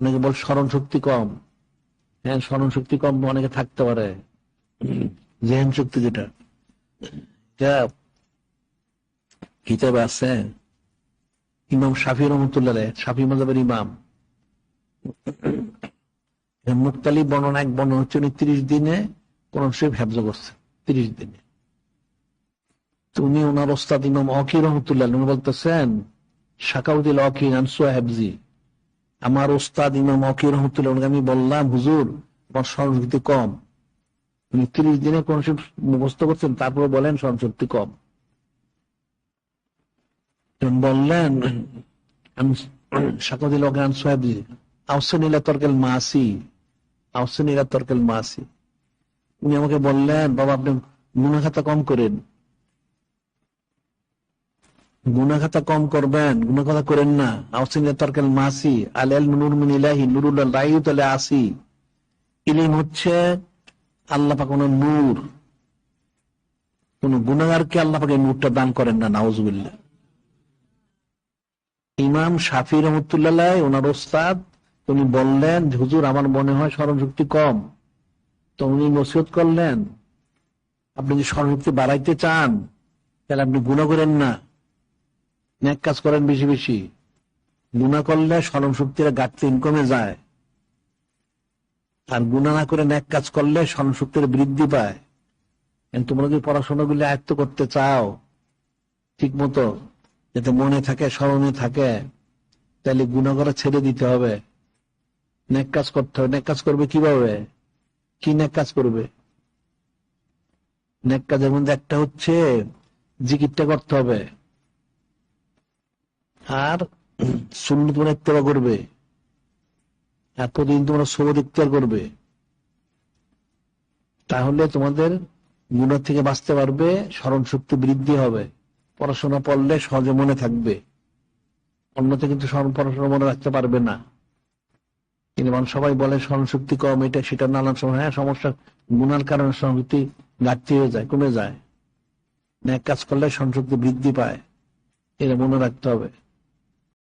অনেকে বল স্মরণ শক্তি কম। হ্যাঁ স্মরণ শক্তি কম অনেকে থাকতে পারে। জেহেন শক্তি যেটা। কিতাবে আছে, ইমাম শাফি রহমতুল্লাহ শাফি মজাবের ইমাম। মুক্তালি বর্ণনা, এক বর্ণনা হচ্ছে উনি তিরিশ দিনে কোন শরীফ হ্যাবজ করছে, তিরিশ দিনে। তো উনি ওনার ওস্তাদ ইমাম অকি রহমতুল্লাহ উনি বলতেছেন শাকাউদ্দিল অকি আনসুয়া হ্যাবজি আমার ওস্তাদ ইমাম অকি রহমতুল্লাহ আমি বললাম, হুজুর আমার স্মরণশক্তি কম। উনি তিরিশ দিনে কোন মুখস্থ করছেন, তারপরে বলেন স্মরণশক্তি কম। বললেন, আমি শাকাউদ্দিল অকি আনসুয়া হ্যাবজি আউসেনিলা তর্কেল মাসি, আউসেনিলা তর্কেল মাসি। উনি আমাকে বললেন, বাবা, আপনি গুণাখাতা কম করেন। গুণাখাতা কম করবেন গুণাখাতা করেন না। আউসেনিলা তর্কেল মাসি, আলেল নুর মিন ইলাহি নুরুল্লাহ লাইয়ুত আলে আসি। ইলিম হচ্ছে আল্লাহ পাক ওনার নূর। কোন গুণাগারকে আল্লাহ পাকে নূরটা দান করেন না, নাউজুবিল্লাহ। ইমাম শাফি রহমতুল্লাহ ওনার ওস্তাদ, উনি বললেন হুজুর, আমার মনে হয় স্মরণ শক্তি কম। তো উনি নসিহত করলেন, আপনি যদি স্মরণ শক্তি বাড়াইতে চান, তাহলে আপনি গুণা করেন না। ন্যাক কাজ করেন বেশি বেশি। গুণা করলে স্মরণ শক্তির ঘাটতি কমে যায়। আর গুণা না করে ন্যাক কাজ করলে স্মরণ শক্তির বৃদ্ধি পায়। কিন্তু তোমরা যদি পড়াশোনাগুলি আয়ত্ত করতে চাও ঠিক মতো যাতে মনে থাকে, স্মরণে থাকে, তাহলে গুণা করা ছেড়ে দিতে হবে। নেক কাজ করতে হবে। নেক কাজ করবে কীভাবে? কি নেক কাজ করবে? নেক কাজের মধ্যে একটা হচ্ছে জিকিরটা করতে হবে। আর শূন্য তোমরা ইত্তেবা করবে। প্রতিদিন তোমরা সবদ ইত্যার করবে। তাহলে তোমাদের গুণার থেকে বাঁচতে পারবে, স্মরণ শক্তি বৃদ্ধি হবে। পড়াশোনা পড়লে সহজে মনে থাকবে। অন্যতে কিন্তু স্মরণ পড়াশোনা মনে রাখতে পারবে না। কিন্তু মানুষ সবাই বলে, স্মরণ শক্তি কম, এটা সেটা নানান সময়। হ্যাঁ সমস্যা। গুণার কারণে স্মরণশক্তি ঘাটতি হয়ে যায়, কমে যায়। ন্যাক কাজ করলে স্মরণশক্তি বৃদ্ধি পায়। এটা মনে রাখতে হবে।